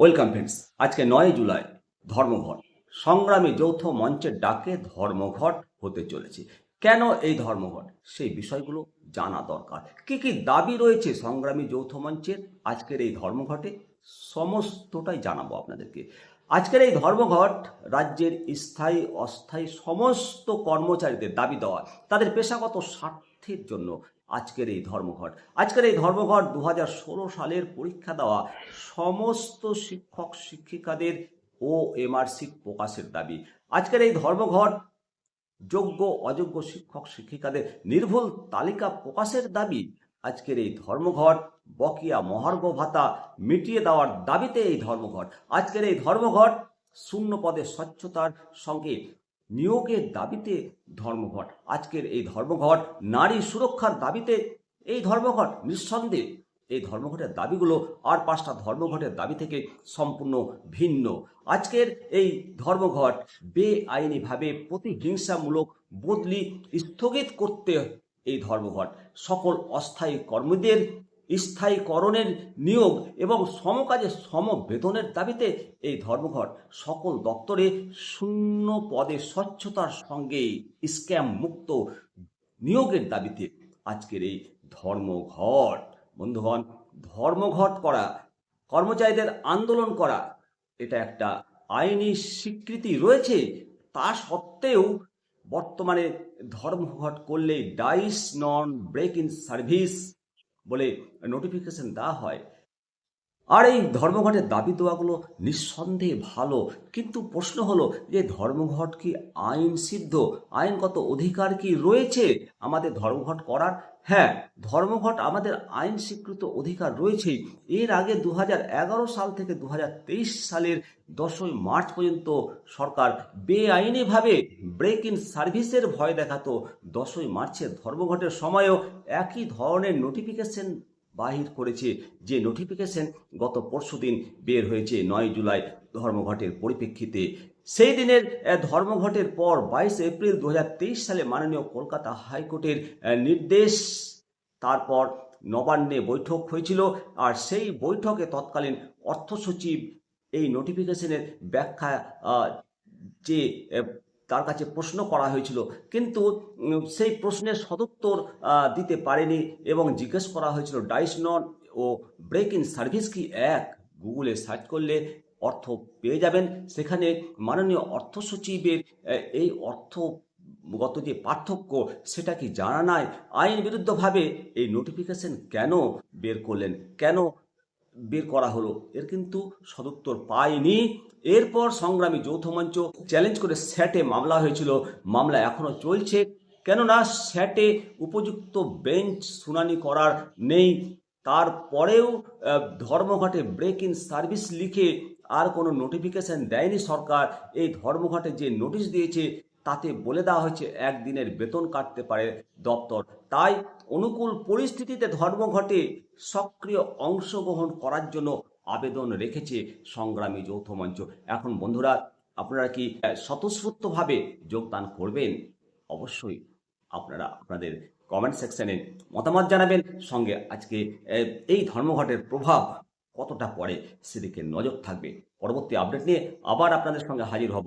Welcome friends আজকে নয় জুলাই, ধর্মঘট। সংগ্রামী যৌথ মঞ্চের ডাকে ধর্মঘট হতে চলেছে। কেন এই ধর্মঘট? সেই বিষয়গুলো জানা দরকার। কি কি দাবি রয়েছে সংগ্রামী যৌথ মঞ্চের আজকের এই ধর্মঘটে? সমস্তটাই জানাব আপনাদেরকে। আজকের এই ধর্মঘট রাজ্যের স্থায়ী, অস্থায়ী সমস্ত কর্মচারীদের দাবি দেওয়া, তাদের পেশাগত স্বার্থের জন্য আজকের এই ধর্মঘট। আজকের এই ধর্মঘট দু হাজার ষোলো সালের পরীক্ষা দেওয়া সমস্ত শিক্ষক শিক্ষিকাদের ও এমআরসি প্রকাশের দাবি। আজকের এই ধর্মঘট যোগ্য, অযোগ্য শিক্ষক শিক্ষিকাদের নির্ভুল তালিকা প্রকাশের দাবি। আজকের এই ধর্মঘট বকিয়া মহার্ঘ ভাতা মিটিয়ে দেওয়ার দাবিতে এই ধর্মঘট। আজকের এই ধর্মঘট শূন্য পদে স্বচ্ছতার সঙ্গে নিয়োগের দাবিতে ধর্মঘট। আজকের এই ধর্মঘট, নারী সুরক্ষার দাবিতে এই ধর্মঘট, নিঃসন্দেহে এই ধর্মঘটের দাবিগুলো আর পাঁচটা ধর্মঘটের দাবি থেকে সম্পূর্ণ ভিন্ন। আজকের এই ধর্মঘট বেআইনিভাবে প্রতিহিংসামূলক বদলি স্থগিত করতে এই ধর্মঘট। সকল অস্থায়ী কর্মীদের স্থায়ীকরণের নিয়োগ এবং সমকাজে সম বেতনের দাবিতে এই ধর্মঘট। সকল দপ্তরে শূন্য পদে স্বচ্ছতার সঙ্গে স্ক্যাম মুক্ত নিয়োগের দাবিতে আজকের এই ধর্মঘট। বন্ধুগণ, ধর্মঘট করা, কর্মচারীদের আন্দোলন করা, এটা একটা আইনি স্বীকৃতি রয়েছে। তা সত্ত্বেও বর্তমানে ধর্মঘট করলে dies non break in service. বলে নোটিফিকেশন দেওয়া হয় আর এই ধর্মঘটের দাবি দেওয়াগুলো নিঃসন্দেহে ভালো। কিন্তু প্রশ্ন হলো, যে ধর্মঘট কি আইন সিদ্ধ? আইনগত অধিকার কি রয়েছে আমাদের ধর্মঘট করার? হ্যাঁ ধর্মঘট আমাদের আইন স্বীকৃত অধিকার রয়েছেই। এর আগে দু হাজার এগারো সাল থেকে দু হাজার তেইশ সালের দশই মার্চ পর্যন্ত সরকার বেআইনিভাবে ব্রেক ইন সার্ভিসের ভয় দেখাতো। দশই মার্চের ধর্মঘটের সময়ও একই ধরনের নোটিফিকেশন বাহির করেছে যে নোটিফিকেশন গত পরশুদিন বের হয়েছে, নয় জুলাই ধর্মঘটের পরিপ্রেক্ষিতে। সেই দিনের ধর্মঘটের পর বাইশ এপ্রিল দু হাজার তেইশ সালে মাননীয় কলকাতা হাইকোর্টের নির্দেশ। তারপর নবান্নে বৈঠক হয়েছিল আর সেই বৈঠকে তৎকালীন অর্থ সচিব এই নোটিফিকেশনের ব্যাখ্যা যে তার কাছে প্রশ্ন করা হয়েছিল। কিন্তু সেই প্রশ্নের সদুত্তর দিতে পারেনি এবং জিজ্ঞেস করা হয়েছিল ডাইস নন ও ব্রেক ইন সার্ভিস কি এক? গুগলে সার্চ করলে অর্থ পেয়ে যাবেন। সেখানে মাননীয় অর্থ সচিবের এই অর্থগত যে পার্থক্য, সেটা কি জানা নাই? আইন বিরুদ্ধভাবে এই নোটিফিকেশন কেন বের করলেন? কেন বের করা হলো। এর কিন্তু সদুত্তর পায়নি এরপর সংগ্রামী যৌথ মঞ্চ চ্যালেঞ্জ করে স্যাটে মামলা হয়েছিল। মামলা এখনও চলছে। কেননা স্যাটে উপযুক্ত বেঞ্চ শুনানি করার নেই। তারপরেও ধর্মঘটে ব্রেক ইন সার্ভিস লিখে আর কোনো নোটিফিকেশন দেয়নি সরকার। এই ধর্মঘটে যে নোটিশ দিয়েছে তাতে বলে দেওয়া হয়েছে একদিনের বেতন কাটতে পারে দপ্তর। তাই অনুকূল পরিস্থিতিতে ধর্মঘটে সক্রিয় অংশগ্রহণ করার জন্য আবেদন রেখেছে সংগ্রামী যৌথ মঞ্চ। এখন বন্ধুরা, আপনারা কি স্বতঃস্ফূর্তভাবে যোগদান করবেন? অবশ্যই আপনারা আপনাদের কমেন্ট সেকশনে মতামত জানাবেন। সঙ্গে আজকে এই ধর্মঘটের প্রভাব কতটা পড়ে সেদিকে নজর থাকবে। পরবর্তী আপডেট নিয়ে আবার আপনাদের সঙ্গে হাজির হব।